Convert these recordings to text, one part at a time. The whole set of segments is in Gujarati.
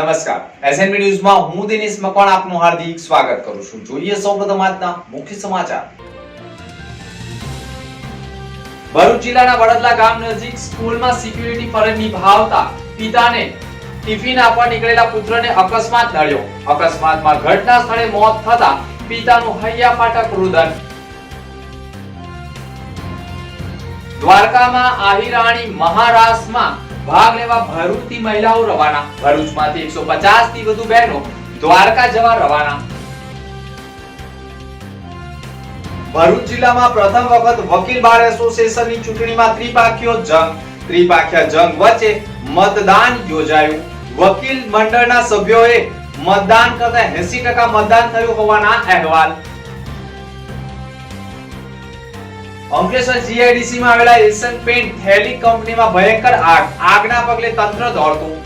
નમસ્કાર. એસએનબી ન્યૂઝમાં હું દિનેશ મકવાણ, આપનું હાર્દિક સ્વાગત કરું છું. જોઈએ સૌપ્રથમ આજના મુખ્ય સમાચાર. ભરૂચ જિલ્લાના વડદલા ગામ નજીક સ્કૂલમાં સિક્યુરિટી ફરજ નિભાવતા પિતાને ટિફિન આપવા નીકળેલા પુત્રને અકસ્માત નડ્યો. અકસ્માતમાં ઘટના સ્થળે મોત થતા પિતાનું હૈયા ફાટક રુદન. દ્વારકામાં આહિરાણી મહારાસમાં ભાગ લેવા ભરૂચથી મહિલાઓ રવાના. ભરૂચમાંથી એકસો પચાસથી વધુ બહેનો દ્વારકા જવા રવાના. ભરૂચ જિલ્લામાં પ્રથમ વખત વકીલ બાર એસોસિએશનની ચૂંટણીમાં ત્રિપાખીઓ જંગ. ત્રિપાખીયા જંગ વચ્ચે મતદાન યોજાયું. વકીલ મંડળના સભ્યોએ મતદાન કરતા 80% મતદાન થયું હોવાના અહેવાલ. અંકલેશ્વર જીઆઈડીસી માં આવેલા એશિયન પેન્ટ થેલી કંપનીમાં ભયંકર આગ. આગના પગલે તંત્ર દોડતું.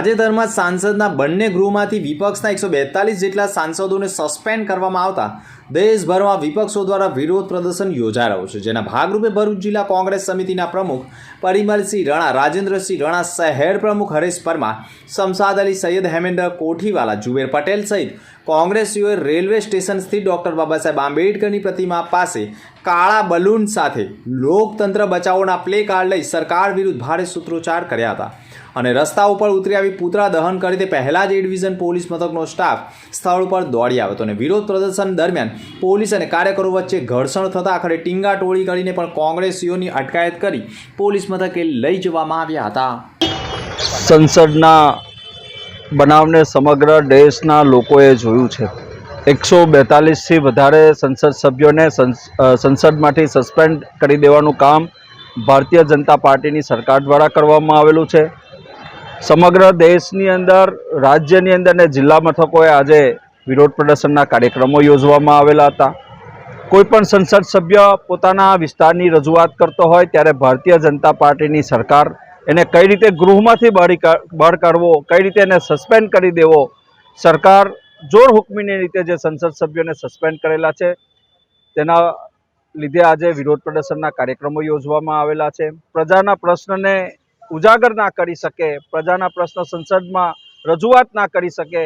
તાજેતરમાં સાંસદના બંને ગૃહમાંથી વિપક્ષના એકસો બેતાલીસ જેટલા સાંસદોને સસ્પેન્ડ કરવામાં આવતા દેશભરમાં વિપક્ષો દ્વારા વિરોધ પ્રદર્શન યોજાઈ રહ્યું છે, જેના ભાગરૂપે ભરૂચ જિલ્લા કોંગ્રેસ સમિતિના પ્રમુખ પરિમલસિંહ રણા, રાજેન્દ્રસિંહ રણા શહેર પ્રમુખ હરેશ પરમાર શમસાદ અલી સૈયદ હેમેન્દ્ર કોઠીવાલા જુબેર પટેલ સહિત કોંગ્રેસીઓએ રેલવે સ્ટેશન સ્થિત ડોક્ટર બાબા સાહેબ આંબેડકરની પ્રતિમા પાસે કાળા બલૂન સાથે લોકતંત્ર બચાવોના પ્લે કાર્ડ લઈ સરકાર વિરુદ્ધ ભારે સૂત્રોચ્ચાર કર્યા હતા. અને રસ્તા ઉપર ઉતરી આવી પૂતળા દહન કરી તે પહેલાં જ એ ડિવિઝન પોલીસ મથકનો સ્ટાફ સ્થળ ઉપર દોડી આવ્યો હતો અને વિરોધ પ્રદર્શન દરમિયાન પોલીસ અને કાર્યકરો વચ્ચે ઘર્ષણ થતા આખરે ટીંગા ટોળી કરીને પણ કોંગ્રેસીઓની અટકાયત કરી પોલીસ મથકે લઈ જવામાં આવ્યા હતા. સંસદના બનાવને સમગ્ર દેશના લોકોએ જોયું છે. એકસો બેતાલીસથી વધારે સંસદ સભ્યોને સંસ- સંસદમાંથી સસ્પેન્ડ કરી દેવાનું કામ ભારતીય જનતા પાર્ટીની સરકાર દ્વારા કરવામાં આવેલું છે. સમગ્ર દેશની અંદર, રાજ્યની અંદર અને જિલ્લા મથકોએ આજે વિરોધ પ્રદર્શનના કાર્યક્રમો યોજવામાં આવેલા હતા. કોઈપણ સંસદ સભ્ય પોતાના વિસ્તારની રજૂઆત કરતો હોય ત્યારે ભારતીય જનતા પાર્ટીની સરકાર એને કઈ રીતે ગૃહમાંથી બહાર કાઢવો, કઈ રીતે એને સસ્પેન્ડ કરી દેવો, સરકાર જોર હુકમીની રીતે જે સંસદ સભ્યોને સસ્પેન્ડ કરેલા છે, તેના લીધે આજે વિરોધ પ્રદર્શનના કાર્યક્રમો યોજવામાં આવેલા છે. પ્રજાના પ્રશ્નને ઉજાગર ના કરી શકે પ્રજાના પ્રશ્ન સંસદમાં રજૂઆત ના કરી શકે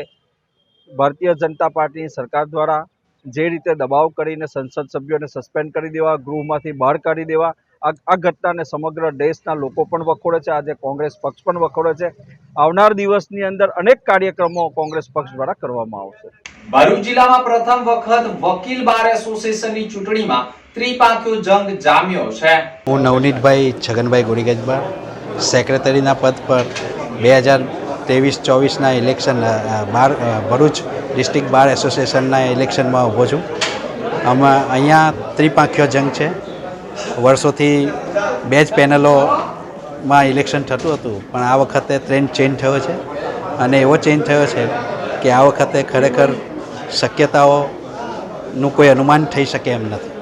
ભારતીય જનતા પાર્ટીની સરકાર દ્વારા જે રીતે દબાવ કરીને સંસદ સભ્યોને સસ્પેન્ડ કરી દેવા ગૃહમાંથી બહાર કાઢી દેવા આ ઘટનાને સમગ્ર દેશના લોકો પણ વખોડે છે આજે કોંગ્રેસ પક્ષ પણ વખોડે છે. આવનાર દિવસની અંદર અનેક કાર્યક્રમો કોંગ્રેસ પક્ષ દ્વારા કરવામાં આવશે. ભરૂચ જિલ્લામાં પ્રથમ વખત વકીલ બાર એસોસિએશનની ચૂંટણીમાં ત્રિપાંખ્યો જંગ જામ્યો છે. હું નવનીતભાઈ છગનભાઈ ગોડીગજબા સેક્રેટરીના પદ પર બે હજાર ત્રેવીસ, ચોવીસના election bar Bharuch district bar એસોસિએશનના ઇલેક્શનમાં ઊભો છું. આમાં અહીંયા ત્રિપાંખ્યો જંગ છે. વર્ષોથી બે જ પેનલોમાં ઇલેક્શન થતું હતું, પણ આ વખતે ટ્રેન્ડ ચેન્જ થયો છે. અને એવો ચેન્જ થયો છે કે આ વખતે ખરેખર શક્યતાઓનું કોઈ અનુમાન થઈ શકે એમ નથી.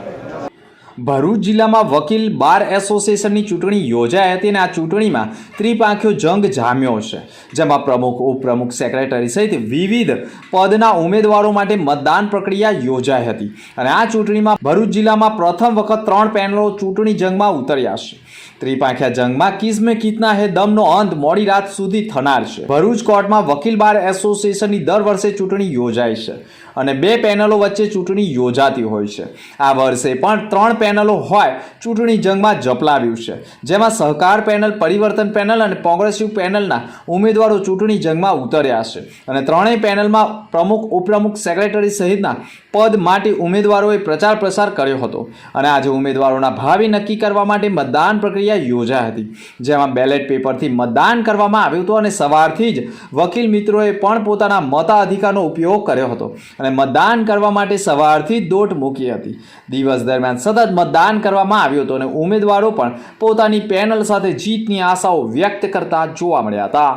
ભરૂચ જિલ્લામાં વકીલ બાર એસોસિએશનની ચૂંટણી યોજાઈ હતી અને આ ચૂંટણીમાં ત્રિપાંખ્યો જંગ જામ્યો છે, જેમાં પ્રમુખ, ઉપપ્રમુખ, સેક્રેટરી સહિત વિવિધ પદના ઉમેદવારો માટે મતદાન પ્રક્રિયા યોજાઈ હતી. અને આ ચૂંટણીમાં ભરૂચ જિલ્લામાં પ્રથમ વખત ત્રણ પેનલો ચૂંટણી જંગમાં ઉતર્યા છે. ત્રિપાંખ્યા જંગમાં કિસ્મે કિતના હે દમનો અંત મોડી રાત સુધી થનાર છે. ભરૂચ કોર્ટમાં વકીલ બાર એસોસિએશનની દર વર્ષે ચૂંટણી યોજાય છે. અને બે પેનલો વચ્ચે ચૂંટણી યોજાતી હોય છે. આ વર્ષે પણ ત્રણ પેનલો હોય ચૂંટણી જંગમાં જપલાવ્યું છે. જેમાં સહકાર પેનલ, પરિવર્તન પેનલ અને કોંગ્રેસિવ પેનલના ઉમેદવારો ચૂંટણી જંગમાં ઉતર્યા છે. અને ત્રણેય પેનલમાં પ્રમુખ, ઉપપ્રમુખ, સેક્રેટરી સહિતના પદ માટે ઉમેદવારોએ પ્રચાર પ્રસાર કર્યો હતો. અને આજે ઉમેદવારોના ભાવિ નક્કી કરવા માટે મતદાન પ્રક્રિયા યોજાઈ હતી. જેમાં બેલેટ પેપરથી મતદાન કરવામાં આવ્યું હતું અને સવારથી જ વકીલ મિત્રોએ પણ પોતાના મતાધિકારનો ઉપયોગ કર્યો હતો. અને મતદાન કરવા માટે સવારથી દોટ મૂકી હતી. દિવસ દરમિયાન સતત મતદાન કરવામાં આવ્યું હતું અને ઉમેદવારો પણ પોતાની પેનલ સાથે જીતની આશાઓ વ્યક્ત કરતા જોવા મળ્યા હતા.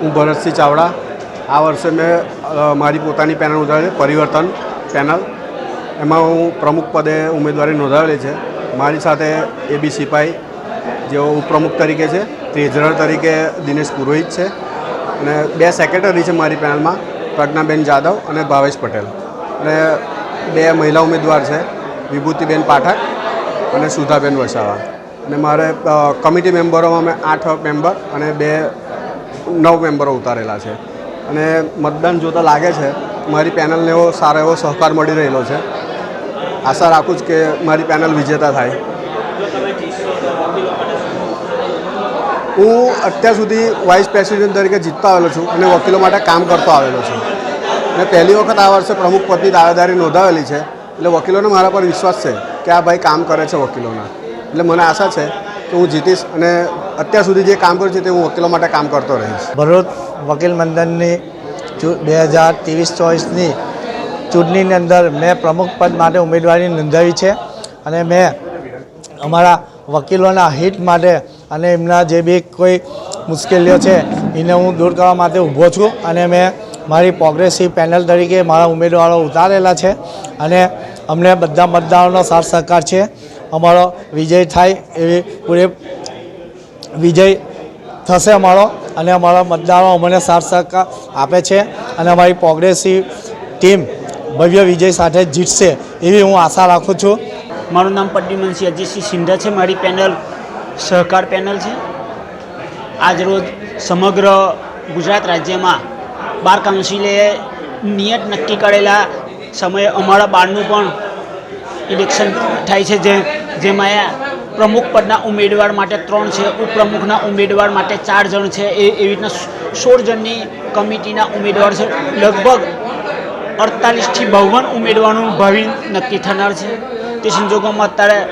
હું ભરતસિંહ ચાવડા. આ વર્ષે મેં મારી પોતાની પેનલ નોંધાવેલી પરિવર્તન પેનલ. એમાં હું પ્રમુખ પદે ઉમેદવારી નોંધાવેલી છે. મારી સાથે એબી સિપાઈ, જેઓ ઉપપ્રમુખ તરીકે છે ટ્રેઝરર તરીકે દિનેશ પુરોહિત છે. અને બે સેક્રેટરી છે મારી પેનલમાં. પ્રજ્ઞાબેન જાદવ અને ભાવેશ પટેલ. અને બે મહિલા ઉમેદવાર છે, વિભૂતિબેન પાઠક અને સુધાબેન વસાવા. અને મારે કમિટી મેમ્બરોમાં મેં આઠ મેમ્બર અને બે નવ મેમ્બરો ઉતારેલા છે. અને મતદાન જોતાં લાગે છે, મારી પેનલને એવો સારો એવો સહકાર મળી રહેલો છે. આશા રાખું છું કે મારી પેનલ વિજેતા થાય. હું અત્યાર સુધી વાઇસ પ્રેસિડેન્ટ તરીકે જીતતો આવેલો છું અને વકીલો માટે કામ કરતો આવેલો છું. અને પહેલી વખત આ વર્ષે પ્રમુખ પદની દાવેદારી નોંધાવેલી છે, એટલે વકીલોને મારા પર વિશ્વાસ છે કે આ ભાઈ કામ કરે છે વકીલોના. એટલે મને આશા છે કે હું જીતીશ અને અત્યાર સુધી જે કામ કર્યું છે તે હું વકીલો માટે કામ કરતો રહીશ. ભરૂચ વકીલ મંડળની બે હજાર ત્રેવીસ ચોવીસની ચૂંટણીની અંદર મેં પ્રમુખ પદ માટે ઉમેદવારી નોંધાવી છે અને મેં અમારા વકીલોના હિત માટે અને એમના જે બી કોઈ મુશ્કેલીઓ છે, એને હું દૂર કરવા માટે ઊભો છું અને મેં મારી પ્રોગ્રેસિવ પેનલ તરીકે મારા ઉમેદવારો ઉતારેલા છે અને અમને બધા મતદારોનો સાથ સહકાર છે. અમારો વિજય થાય એવી પૂરે વિજય થશે અમારો અને અમારા મતદારો અમને સાથ સહકાર આપે છે અને અમારી પ્રોગ્રેસિવ ટીમ ભવ્ય વિજય સાથે જીતશે એવી હું આશા રાખું છું. મારું નામ પદ્યુમનસિંહ અજીતસિંહ સિંધા છે. મારી પેનલ સહકાર પેનલ છે. આજરોજ સમગ્ર ગુજરાત રાજ્યમાં બાર કાઉન્સિલે નિયત નક્કી કરેલા સમયે અમારા બારનું પણ ઇલેક્શન થાય છે, જે, જેમાં પ્રમુખ પદના ઉમેદવાર માટે ત્રણ છે, ઉપપ્રમુખના ઉમેદવાર માટે ચાર જણ છે, એ, એવી રીતના સોળ જણની કમિટીના ઉમેદવાર છે. લગભગ અડતાલીસથી બાવન ઉમેદવારનું ભાવિ નક્કી થનાર છે. તે સંજોગોમાં અત્યારે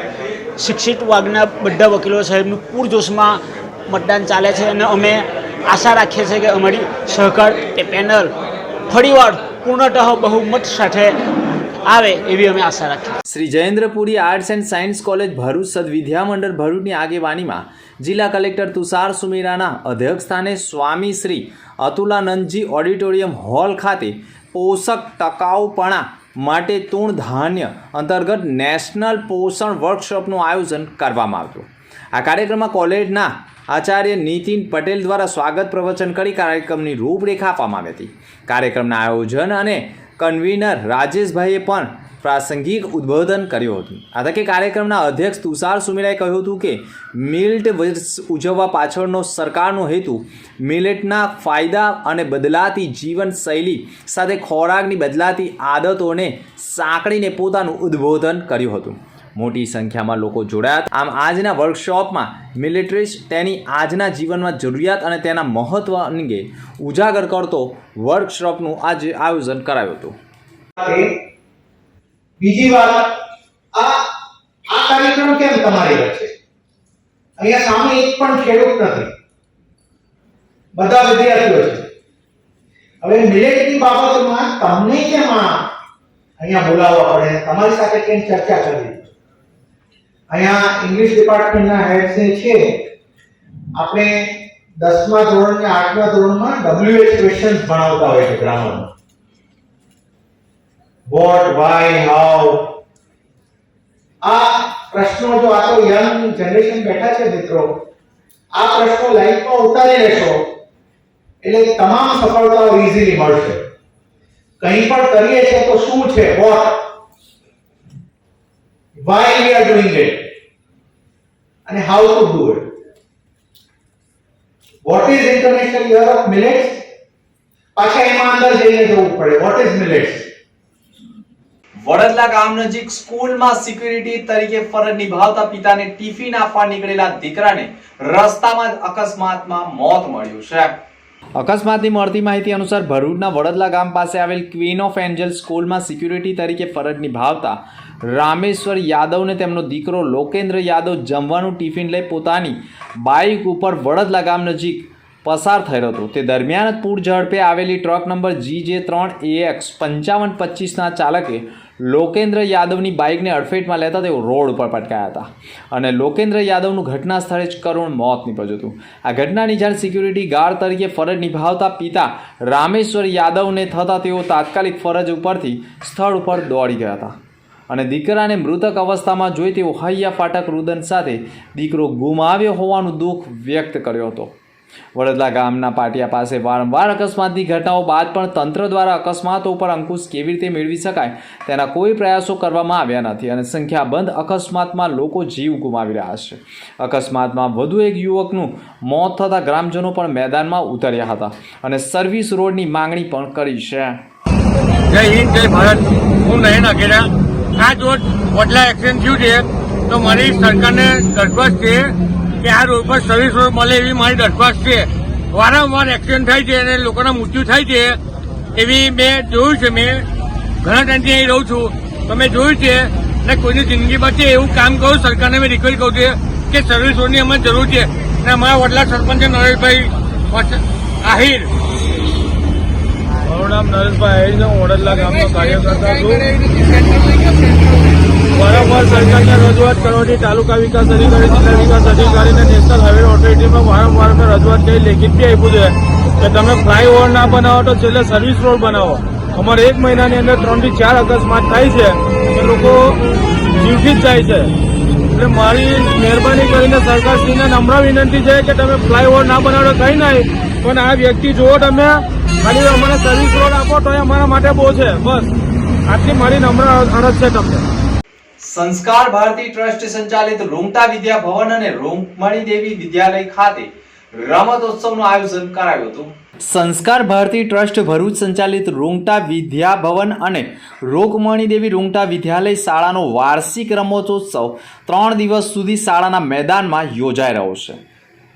શિક્ષિત વર્ગના બધા વકીલો સાહેબનું પૂરજોશમાં મતદાન ચાલે છે અને અમે આશા રાખીએ છીએ કે અમારી સહકાર એ પેનલ ફરીવાર પૂર્ણતઃ બહુમત સાથે આવે એવી અમે આશા રાખીએ Shri Jayendrapuri arts and science college Bharuch Sadvidya Mandal ભરૂચની આગેવાનીમાં જિલ્લા કલેક્ટર તુષાર સુમેરાના અધ્યક્ષસ્થાને સ્વામી શ્રી અતુલાનંદજી ઓડિટોરિયમ હોલ ખાતે પોષક ટકાઉપણા માટે તૃણ ધાન્ય અંતર્ગત નેશનલ પોષણ વર્કશોપનું આયોજન કરવામાં આવ્યું. આ કાર્યક્રમમાં કોલેજના આચાર્ય નીતિન પટેલ દ્વારા સ્વાગત પ્રવચન કરી કાર્યક્રમની રૂપરેખા આપવામાં આવી હતી. કાર્યક્રમના આયોજન અને કન્વીનર રાજેશભાઈએ પણ પ્રાસંગિક ઉદ્બોધન કર્યું હતું. આ તકે કાર્યક્રમના અધ્યક્ષ તુષાર સુમેરાએ કહ્યું હતું કે, મિલ્ટ ઉજવવા પાછળનો સરકારનો હેતુ મિલેટના ફાયદા અને બદલાતી જીવનશૈલી સાથે ખોરાકની બદલાતી આદતોને સાંકળીને પોતાનું ઉદ્બોધન કર્યું હતું. મોટી સંખ્યામાં લોકો જોડાયા. આમ આજના વર્કશોપમાં મિલિટરીસ તેની આજના જીવનમાં જરૂરિયાત અને તેના મહત્વ અંગે ઉજાગર કરતો વર્કશોપનું આજે આયોજન કરાયું હતું. બીજી વાત, આ આ કાર્યક્રમ કેમ તમારી વચ્ચે અહીંયા સામે એક પણ ખેડૂત નથી. બધા વિદ્યાર્થીઓ છે. હવે મિલેટની બાબતમાં તમને કેમ અહીંયા બોલાવવા પડે? તમારી સાથે કેમ ચર્ચા કરવી? અહીંયા ઇંગ્લિશ ડિપાર્ટમેન્ટના હેડ જે છે. આપણે દસમા ધોરણ ને આઠમા ધોરણમાં ડબ્લ્યુએચ ક્વેશ્ચન ભણાવતા હોય છે ગ્રામરમાં. વોટ વાય હાઉ આ પ્રશ્નો જો આ તો યંગ જનરેશન બેઠા છે મિત્રો, આ પ્રશ્નો લાઈફમાં ઉતારી લેશો, એટલે તમામ સફળતાઓ ઈઝીલી મળશે. કંઈ પણ કરીએ છીએ તો શું છે? What why we are doing it અને how to do it what is international year of millets પાછા એમાં અંદર જઈને જવું પડે. વોટ ઇઝ મિલેટ્સ વડદલા ગામ નજીક સ્કૂલમાં સિક્યુરિટી તરીકે ફરજ નિભાવતા પિતાને ટિફિન આપવા નીકળેલા દીકરાને રસ્તામાં જ અકસ્માતમાં મોત મળ્યું છે. અકસ્માતની મળતી માહિતી અનુસાર ભરૂચના વડદલા ગામ પાસે આવેલ ક્વીન ઓફ એન્જલ સ્કૂલમાં સિક્યુરિટી તરીકે ફરજ નિભાવતા રામેશ્વર યાદવને તેમનો દીકરો લોકેન્દ્ર યાદવ જમવાનું ટિફિન લઈ પોતાની બાઇક ઉપર વડદલા ગામ નજીક પસાર થયો હતો. તે દરમિયાન પૂર ઝડપે આવેલી ટ્રક નંબર જી જે ત્રણ એએક્સ પંચાવન પચીસના ચાલકે લોકેન્દ્ર યાદવની બાઇકને અડફેટમાં લેતા તેઓ રોડ ઉપર પટકાયા હતા. અને લોકેન્દ્ર યાદવનું ઘટના સ્થળે જ કરુણ મોત નીપજ્યું હતું. આ ઘટનાની જાણ સિક્યુરિટી ગાર્ડ તરીકે ફરજ નિભાવતા પિતા રામેશ્વર યાદવને થતાં તેઓ તાત્કાલિક ફરજ ઉપરથી સ્થળ ઉપર દોડી ગયા હતા. અને દીકરાને મૃતક અવસ્થામાં જોઈ તેઓ હૈયા ફાટક રુદન સાથે દીકરો ગુમાવ્યો હોવાનું દુઃખ વ્યક્ત કર્યો હતો. વડોદરા ગામના પાટિયા પાસે વારંવાર અકસ્માતની ઘટનાઓ બાદ પણ તંત્ર દ્વારા અકસ્માતો ઉપર અંકુશ કેવી રીતે મેળવી શકાય તેના કોઈ પ્રયાસો કરવામાં આવ્યા નથી અને સંખ્યાબંધ અકસ્માતમાં લોકો જીવ ગુમાવી રહ્યા છે. અકસ્માતમાં વધુ એક યુવકનું મોત થતાં ગ્રામજનો પણ મેદાનમાં ઉતર્યા હતા અને સર્વિસ રોડની માંગણી પણ કરી છે. જય હિન્દ, જય ભારત. હું નયન અઘેરા. આ છે. તો મારી સરકારને દરખાસ્ત છે કે આ રોડ પર સર્વિસ રોડ મળે એવી મારી દરખાસ્ત છે. વારંવાર એક્સિડન્ટ થાય છે અને લોકોના મૃત્યુ થાય છે. એવી મેં જોયું છે મેં. ઘણા ટાઈમથી અહીં રહું છું. તો મેં જોયું છે અને કોઈની જિંદગી બચે એવું કામ કરું સરકારને મેં રિક્વેસ્ટ કરું છું કે સર્વિસ રોડની અમને જરૂર છે. અને અમારા વડલા સરપંચ નરેશભાઈ આહિર. મારું નામ નરેશભાઈ આહિર છે. હું વડલા ગામનો કાર્યકર્તા છું. વારંવાર સરકારને રજૂઆત કરવાની, તાલુકા વિકાસ અધિકારી, જિલ્લા વિકાસ અધિકારીને નેશનલ હાઈવે ઓથોરિટીમાં વારંવાર અમે રજૂઆત કરી, લેખિત બી આપ્યું છે કે તમે ફ્લાયઓવર ના બનાવો તો છેલ્લે સર્વિસ રોડ બનાવો. અમારે એક મહિનાની અંદર ત્રણથી ચાર અકસ્માત થાય છે એ લોકો જીવથી જ જાય છે. એટલે મારી મહેરબાની કરીને સરકારશ્રીને નમ્ર વિનંતી છે કે તમે ફ્લાયઓવર ના બનાવો, કંઈ નહીં, પણ આ વ્યક્તિ જુઓ તમે, ખાલી અમને સર્વિસ રોડ આપો તો એ અમારા માટે બહુ છે. બસ. આટલી મારી નમ્ર અરજ છે તમને. સંસ્કાર ભારતી ટ્રસ્ટ સંચાલિત રૂંગટા વિદ્યા ભવન અને રૂકમણી દેવી વિદ્યાલય ખાતે રમતોત્સવનું આયોજન કરાયું હતું. સંસ્કાર ભારતી ટ્રસ્ટ ભરૂચ સંચાલિત રૂંગટા વિદ્યા ભવન અને રોકમણી દેવી રૂંગટા વિદ્યાલય શાળાનો વાર્ષિક રમતોત્સવ ત્રણ દિવસ સુધી શાળાના મેદાનમાં યોજાઈ રહ્યો છે.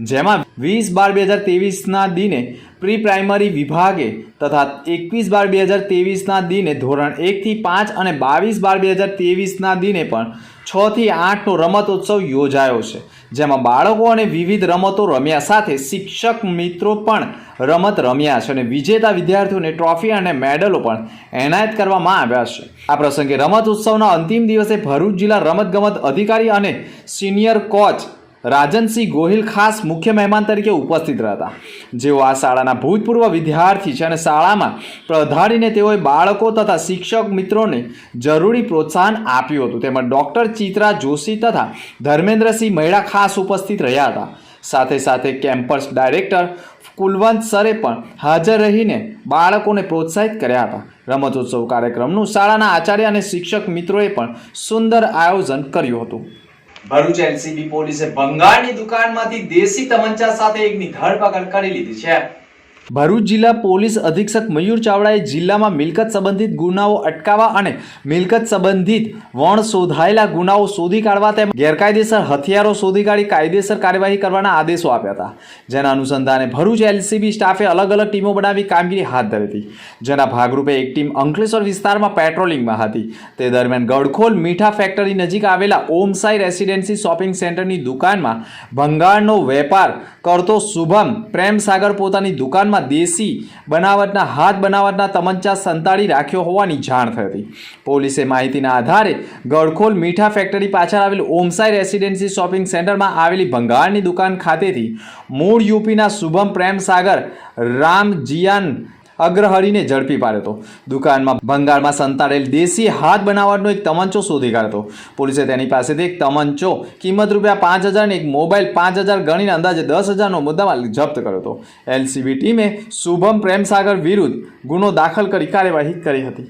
જેમાં વીસ બાર બે હજાર તેવીસના દિને પ્રી પ્રાઇમરી વિભાગે તથા એકવીસ બાર બે હજાર તેવીસના દિને ધોરણ એકથી પાંચ અને બાવીસ બાર બે હજાર તેવીસના દિને પણ છથી આઠનો રમતોત્સવ યોજાયો છે, જેમાં બાળકો અને વિવિધ રમતો રમ્યા સાથે શિક્ષક મિત્રો પણ રમત રમ્યા છે અને વિજેતા વિદ્યાર્થીઓને ટ્રોફી અને મેડલો પણ એનાયત કરવામાં આવ્યા છે. આ પ્રસંગે રમત ઉત્સવના અંતિમ દિવસે ભરૂચ જિલ્લા રમતગમત અધિકારી અને સિનિયર કોચ રાજનસિંહ ગોહિલ ખાસ મુખ્ય મહેમાન તરીકે ઉપસ્થિત હતા જેઓ આ શાળાના ભૂતપૂર્વ વિદ્યાર્થી છે અને શાળામાં પધારીને તેઓએ બાળકો તથા શિક્ષક મિત્રોને જરૂરી પ્રોત્સાહન આપ્યું હતું. તેમજ ડૉક્ટર ચિત્રા જોશી તથા ધર્મેન્દ્રસિંહ મહેડા ખાસ ઉપસ્થિત રહ્યા હતા. સાથે સાથે કેમ્પસ ડાયરેક્ટર કુલવંત સરે પણ હાજર રહીને બાળકોને પ્રોત્સાહિત કર્યા હતા. રમતોત્સવ કાર્યક્રમનું શાળાના આચાર્ય અને શિક્ષક મિત્રોએ પણ સુંદર આયોજન કર્યું હતું. ભરૂચ એલસીબી પોલીસે ભંગારની દુકાનમાંથી દેશી તમંચા સાથે એકની ધરપકડ કરી લીધી છે. ભરૂચ જિલ્લા પોલીસ અધિક્ષક મયુર ચાવડાએ જિલ્લામાં મિલકત સંબંધિત ગુનાઓ અટકાવવા અને મિલકત સંબંધિત વણ શોધાયેલા ગુનાઓ શોધી કાઢવા તેમ ગેરકાયદેસર હથિયારો શોધી કાઢી કાયદેસર કાર્યવાહી કરવાના આદેશો આપ્યા હતા. જેના અનુસંધાને ભરૂચ એલસીબી સ્ટાફે અલગ અલગ ટીમો બનાવી કામગીરી હાથ ધરી હતી. જેના ભાગરૂપે એક ટીમ અંકલેશ્વર વિસ્તારમાં પેટ્રોલિંગમાં હતી. તે દરમિયાન ગડખોલ મીઠા ફેક્ટરી નજીક આવેલા ઓમસાઈ રેસિડેન્સી શોપિંગ સેન્ટરની દુકાનમાં ભંગાળનો વેપાર કરતો શુભમ પ્રેમસાગર પોતાની દુકાનમાં દેશી બનાવટના હાથ બનાવટના તમંચા સંતાડી રાખ્યો હોવાની જાણ થઈ હતી. પોલીસે માહિતીના આધારે ગડખોલ મીઠા ફેક્ટરી પાછળ આવેલ ઓમસાઈ રેસિડેન્સી શોપિંગ સેન્ટરમાં આવેલી ભંગારની દુકાન ખાતેથી મૂળ યુપીના શુભમ પ્રેમસાગર, રામ જીયાન અગ્રહરીને ઝડપી પાડ્યો હતો. દુકાનમાં ભંગાળમાં સંતાડેલ દેશી હાથ બનાવટનો એક તમંચો શોધી કાઢ્યો હતો. પોલીસે તેની પાસેથી એક તમંચો, કિંમત રૂપિયા પાંચ હજાર એક મોબાઈલ પાંચ હજાર ગણીને અંદાજે દસ હજારનો મુદ્દામાલ જપ્ત કર્યો હતો. એલસીબી ટીમે શુભમ પ્રેમસાગર વિરુદ્ધ ગુનો દાખલ કરી કાર્યવાહી કરી હતી.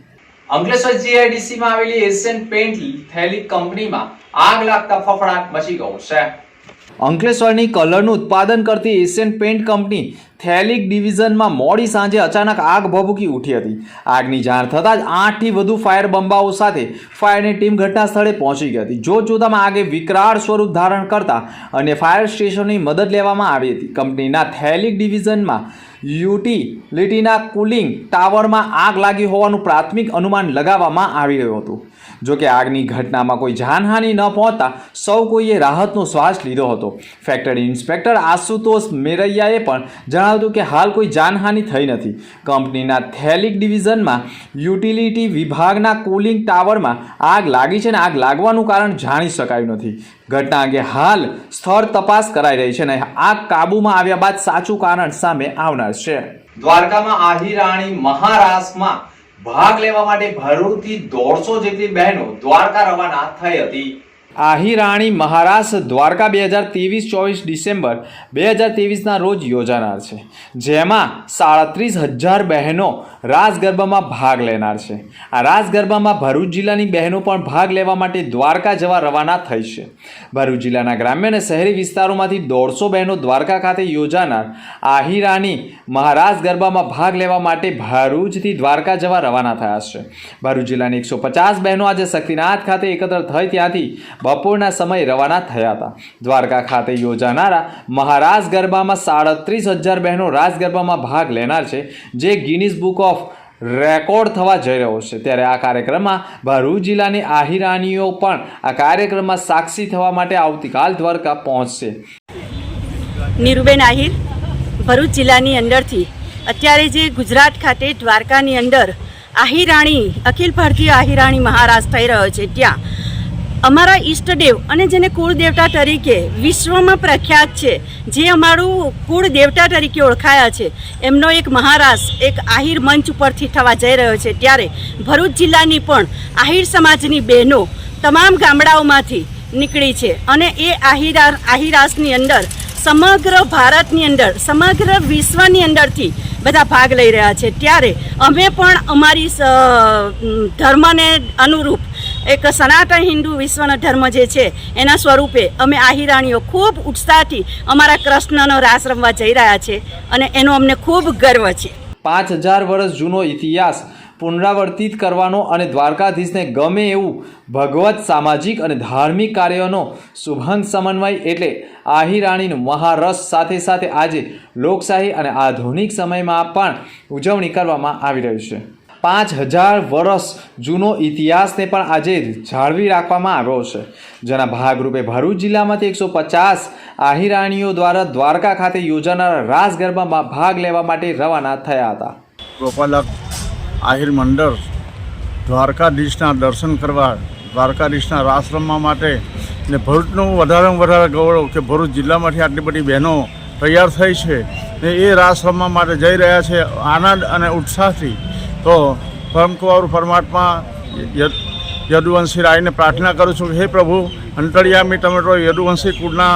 અંકલેશ્વર જીઆઈડીસીમાં આવેલી એશિયન પેન્ટ થેલી કંપનીમાં આગ લાગતા ફફડાટ મચી ગયો છે. અંકલેશ્વરની કલરનું ઉત્પાદન કરતી એશિયન પેન્ટ કંપની થેલિક ડિવિઝનમાં મોડી સાંજે અચાનક આગ ભભૂકી ઉઠી હતી. આગની જાણ થતાં જ આઠથી વધુ ફાયર બંબાઓ સાથે ફાયરની ટીમ ઘટના સ્થળે પહોંચી ગઈ હતી. જોતજોતામાં આગે વિકરાળ સ્વરૂપ ધારણ કરતા અને ફાયર સ્ટેશનની મદદ લેવામાં આવી હતી. કંપનીના થેલિક ડિવિઝનમાં યુટિલિટીના કુલિંગ ટાવરમાં આગ લાગી હોવાનું પ્રાથમિક અનુમાન લગાવવામાં આવી રહ્યું હતું. જો કે આગની ઘટનામાં કોઈ જાનહાનિ ન પહોંચતા સૌ કોઈએ રાહતનો શ્વાસ લીધો હતો. ફેક્ટરી ઇન્સ્પેક્ટર આશુતોષ મેરૈયાએ પણ જણાવ્યું હતું કે હાલ કોઈ જાનહાનિ થઈ નથી. કંપનીના થેલિક ડિવિઝનમાં યુટિલિટી વિભાગના કુલિંગ ટાવરમાં આગ લાગી છે અને આગ લાગવાનું કારણ જાણી શકાયું નથી. ઘટના અંગે હાલ સ્થળ તપાસ કરાઈ રહી છે અને આગ કાબૂમાં આવ્યા બાદ સાચું કારણ સામે આવનાર છે. દ્વારકામાં આહિરાણી મહારાષ્ટ્રમાં ભાગ લેવા માટે ભરૂચથી દોઢસો જેટલી બહેનો દ્વારકા રવાના થઈ હતી. આહિરાણી મહારાષ્ટ્ર દ્વારકા બે હજાર ત્રેવીસ ચોવીસ ડિસેમ્બર બે હજાર ત્રેવીસના રોજ યોજાનાર છે. જેમાં સાડત્રીસ હજાર બહેનો રાસ ગરબામાં ભાગ લેનાર છે. આ રાસ ગરબામાં ભરૂચ જિલ્લાની બહેનો પણ ભાગ લેવા માટે દ્વારકા જવા રવાના થઈ છે. ભરૂચ જિલ્લાના ગ્રામ્ય અને શહેરી વિસ્તારોમાંથી દોઢસો બહેનો દ્વારકા ખાતે યોજાનાર આહિરાની મહારાસ ગરબામાં ભાગ લેવા માટે ભરૂચથી દ્વારકા જવા રવાના થયા છે. ભરૂચ જિલ્લાની એકસો પચાસ બહેનો આજે શક્તિનાથ ખાતે એકત્ર થઈ ત્યાંથી બપોરના સમયે રવાના થયા હતા. દ્વારકા ખાતે યોજાનારા મહારાસ ગરબામાં સાડત્રીસ હજાર બહેનો રાસ ગરબામાં ભાગ લેનાર છે. જે ગિનિસ બુક ઓફ રેકોર્ડ થવા જઈ રહ્યો છે. ત્યારે આ કાર્યક્રમમાં ભરૂચ જિલ્લાની આહિરાનીઓ પણ આ કાર્યક્રમમાં સાક્ષી થવા માટે આવતીકાલ દ્વારકા પહોંચશે. નીરુબેન આહિર, ભરૂચ જિલ્લાની અંદરથી. અત્યારે જે ગુજરાત ખાતે દ્વારકાની અંદર આહિરાણી અખિલ ભારતીય આહિરાણી મહારાજ થઈ રહ્યો છે, ત્યાં અમારા ઈષ્ટદેવ અને જેને કુળ દેવતા તરીકે વિશ્વમાં પ્રખ્યાત છે, જે અમારું કુળ દેવતા તરીકે ઓળખાયા છે, એમનો એક મહારાસ, એક આહિર મંચ ઉપરથી થવા જઈ રહ્યો છે. ત્યારે ભરૂચ જિલ્લાની પણ આહિર સમાજની બહેનો તમામ ગામડાઓમાંથી નીકળી છે અને એ આહિરા આહિરાસની અંદર, સમગ્ર ભારતની અંદર, સમગ્ર વિશ્વની અંદરથી બધા ભાગ લઈ રહ્યા છે. ત્યારે અમે પણ અમારી ધર્મને અનુરૂપ એક સનાતન હિન્દુ વિશ્વનો ધર્મ જે છે, એના સ્વરૂપે અમે આહિરાણીઓ ખૂબ ઉત્સાહથી અમારા કૃષ્ણનો રાસ રમવા જઈ રહ્યા છે અને એનો અમને ખૂબ ગર્વ છે. પાંચ હજાર વર્ષ જૂનો ઇતિહાસ પુનરાવર્તિત કરવાનો અને દ્વારકાધીશને ગમે એવું ભગવત સામાજિક અને ધાર્મિક કાર્યોનો શુભંગ સમન્વય એટલે આહિરાણીનું મહારસ સાથે સાથે આજે લોકશાહી અને આધુનિક સમયમાં પણ ઉજવણી કરવામાં આવી રહી છે. પાંચ હજાર વર્ષ જૂનો ઇતિહાસને પણ આજે જાળવી રાખવામાં આવ્યો છે. જેના ભાગરૂપે ભરૂચ જિલ્લામાંથી એકસો પચાસ આહિરાણીઓ દ્વારા દ્વારકા ખાતે યોજાનારા રાસ ગરબામાં ભાગ લેવા માટે રવાના થયા હતા. ગોપાલક આહિર મંડળ દ્વારકાધીશના દર્શન કરવા, દ્વારકાધીશના રાસ રમવા માટે ને ભરૂચનું વધારેમાં વધારે ગૌરવ કે ભરૂચ જિલ્લામાંથી આટલી બધી બહેનો તૈયાર થઈ છે ને એ રાસ રમવા માટે જઈ રહ્યા છે. આનંદ અને ઉત્સાહથી તો પરમકુંવર પરમાત્મા યદુવંશી રાયને પ્રાર્થના કરું છું હે પ્રભુ, અંતરિયામી તમે તો યદુવંશી કુળના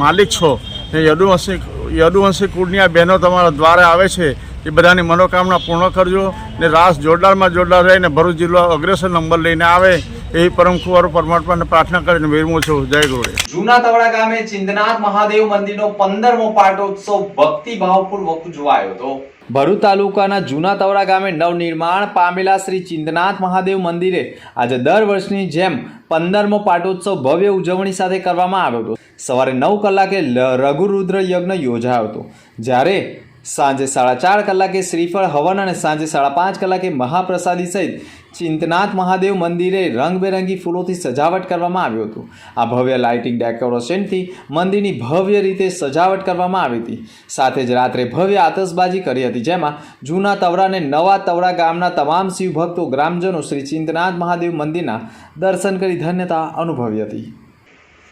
માલિક છો. ને યદુવંશી યદુવંશી કુળની આ બહેનો તમારા દ્વારા આવે છે એ બધાની મનોકામના પૂર્ણ કરજો ને રાસ જોરદારમાં જોરદાર રહીને ભરૂચ જિલ્લો અગ્રેસર નંબર લઈને આવે એવી પરમ કુંવર પરમાત્માને પ્રાર્થના કરીને વિરમું છું. જય ગુરુ જૂના તવડા ગામે ચિંતનાથ મહાદેવ મંદિરનો પંદરમો પાટોત્સવ ભક્તિભાવપૂર્વક ઉજવાયો હતો. ભરૂચ તાલુકાના જૂના તવડા ગામે નવનિર્માણ પામેલા શ્રી ચિંતનાથ મહાદેવ મંદિરે આજે દર વર્ષની જેમ પંદરમો પાટોત્સવ ભવ્ય ઉજવણી સાથે કરવામાં આવ્યો હતો. સવારે નવ કલાકે રઘુરુદ્ર યજ્ઞ યોજાયો હતો. જ્યારે સાંજે સાડા ચાર કલાકે શ્રીફળ હવન અને સાંજે સાડા પાંચ કલાકે મહાપ્રસાદી સહિત ચિંતનાથ મહાદેવ મંદિરે રંગબેરંગી ફૂલોથી સજાવટ કરવામાં આવ્યું હતું. આ ભવ્ય લાઇટિંગ ડેકોરેશનથી મંદિરની ભવ્ય રીતે સજાવટ કરવામાં આવી હતી. સાથે જ રાત્રે ભવ્ય આતશબાજી કરી હતી, જેમાં જૂના તવરા અને નવા તવડા ગામના તમામ શિવભક્તો, ગ્રામજનો શ્રી ચિંતનાથ મહાદેવ મંદિરના દર્શન કરી ધન્યતા અનુભવી હતી.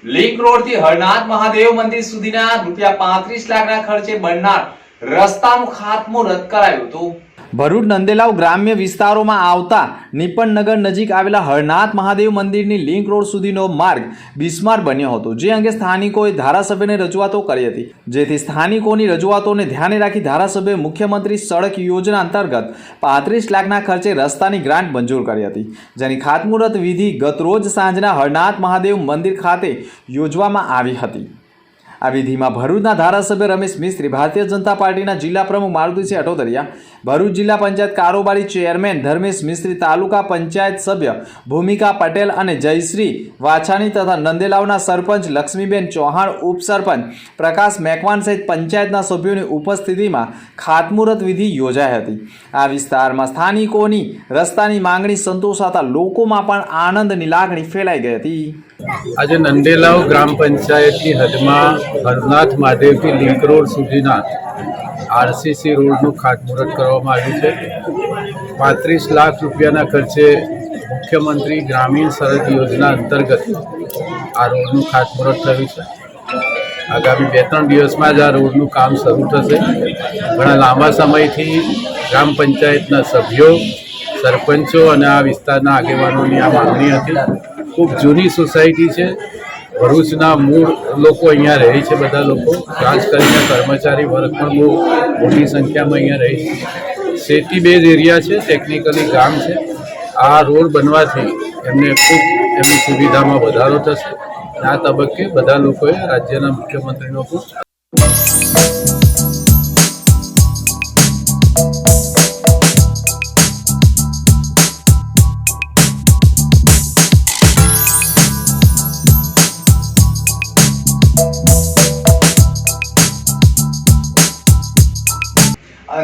લિંક રોડથી હરનાથ મહાદેવ મંદિર સુધીના રૂપિયા પાંત્રીસ લાખના ખર્ચે બનનાર રસ્તાનું ખાતમુહૂર્ત કરાયું હતું. ભરૂચ નંદેલાવ ગ્રામ્ય વિસ્તારોમાં આવતા નિપણનગર નજીક આવેલા હરનાથ મહાદેવ મંદિરની લિંક રોડ સુધીનો માર્ગ બિસ્માર બન્યો હતો, જે અંગે સ્થાનિકોએ ધારાસભ્યને રજૂઆતો કરી હતી. જેથી સ્થાનિકોની રજૂઆતોને ધ્યાને રાખી ધારાસભ્યએ મુખ્યમંત્રી સડક યોજના અંતર્ગત પાંત્રીસ લાખના ખર્ચે રસ્તાની ગ્રાન્ટ મંજૂર કરી હતી. જેની ખાતમુહૂર્ત વિધિ ગતરોજ સાંજના હરનાથ મહાદેવ મંદિર ખાતે યોજવામાં આવી હતી. આ વિધિમાં ભરૂચના ધારાસભ્ય રમેશ મિસ્ત્રી, ભારતીય જનતા પાર્ટીના જિલ્લા પ્રમુખ મારુતિસિંહ અટોદરિયા ભરૂચ જિલ્લા પંચાયત કારોબારી ચેરમેન ધર્મેશ મિસ્ત્રી, તાલુકા પંચાયત સભ્ય ભૂમિકા પટેલ અને જયશ્રી વાછાણી તથા નંદેલાવના સરપંચ લક્ષ્મીબેન ચૌહાણ, ઉપસરપંચ પ્રકાશ મેકવાન સહિત પંચાયતના સભ્યોની ઉપસ્થિતિમાં ખાતમુહૂર્ત વિધિ યોજાઈ હતી. આ વિસ્તારમાં સ્થાનિકોની રસ્તાની માંગણી સંતોષાતા લોકોમાં પણ આનંદની લાગણી ફેલાઈ ગઈ હતી. આજે નંદેલાવ ગ્રામ પંચાયતની હદમાં હરનાથ મહાદેવથી લિંક રોડ સુધીના આરસીસી રોડનું ખાતમુહૂર્ત કરવામાં આવ્યું છે. પાંત્રીસ લાખ રૂપિયાના ખર્ચે મુખ્યમંત્રી ગ્રામીણ સડક યોજના અંતર્ગત આ રોડનું ખાતમુહૂર્ત થયું છે. આગામી બે ત્રણ દિવસમાં જ આ રોડનું કામ શરૂ થશે. ઘણા લાંબા સમયથી ગ્રામ પંચાયતના સભ્યો, સરપંચો અને આ વિસ્તારના આગેવાનોની આ માંગણી હતી. ખૂબ જૂની સોસાયટી છે. ભરૂચના મૂળ લોકો અહીંયા રહે છે બધા લોકો. ખાસ કરીને કર્મચારી વર્ગ પણ બહુ મોટી સંખ્યામાં અહીંયા રહે છે. સેટી બેઝ એરિયા છે, ટેકનિકલી ગામ છે. આ રોડ બનવાથી એમને ખૂબ એમની સુવિધામાં વધારો થશે. આ તબક્કે બધા લોકોએ રાજ્યના મુખ્યમંત્રીનો ખૂબ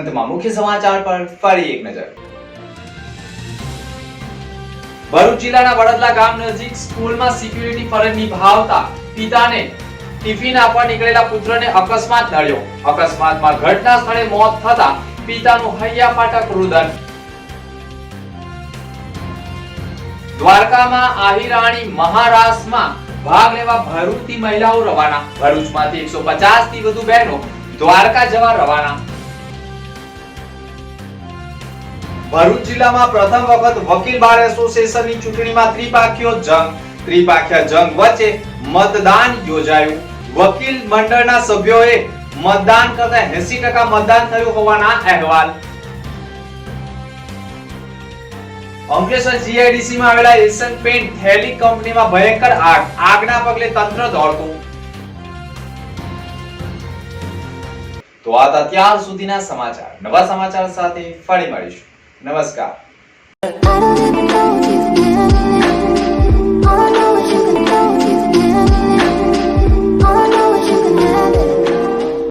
અંતમાં મુખ્ય સમાચાર પર ફરી એક નજર. ભરૂચ જિલ્લાના વડદલા ગામ નજીક સ્કૂલમાં સિક્યુરિટી ફરજ નિભાવતા પિતાને ટિફિન આપવા નીકળેલા પુત્રને અકસ્માત નડ્યો અકસ્માતમાં ઘટના સ્થળે મોત થતા પિતાનું હૈયા ફાટક રુદન. દ્વારકામાં આહિરાણી મહારાસમાં ભાગ લેવા ભરૂચથી મહિલાઓ રવાના. ભરૂચમાંથી એકસો પચાસથી વધુ બહેનો દ્વારકા જવા રવાના. ભરૂચ જિલ્લામાં પ્રથમ વખત વકીલ બાર એસોસિએશનની ચૂંટણીમાં ત્રિપાખીઓ જંગ. ત્રિપાખીય જંગ વચ્ચે મતદાન યોજાયું. વકીલ મંડળના સભ્યોએ મતદાન કરતા 80% મતદાન થયું હોવાના અહેવાલ. અંકલેશ્વર જીઆઈડીસી માં આવેલા એશિયન પેન્ટ થેલી કંપનીમાં ભયંકર આગ. આગના પગલે તંત્ર દોડતું. તો આ અત્યાર ત્યાર સુધીના સમાચાર. નવા સમાચાર સાથે ફરી મળીશું. નમસ્કાર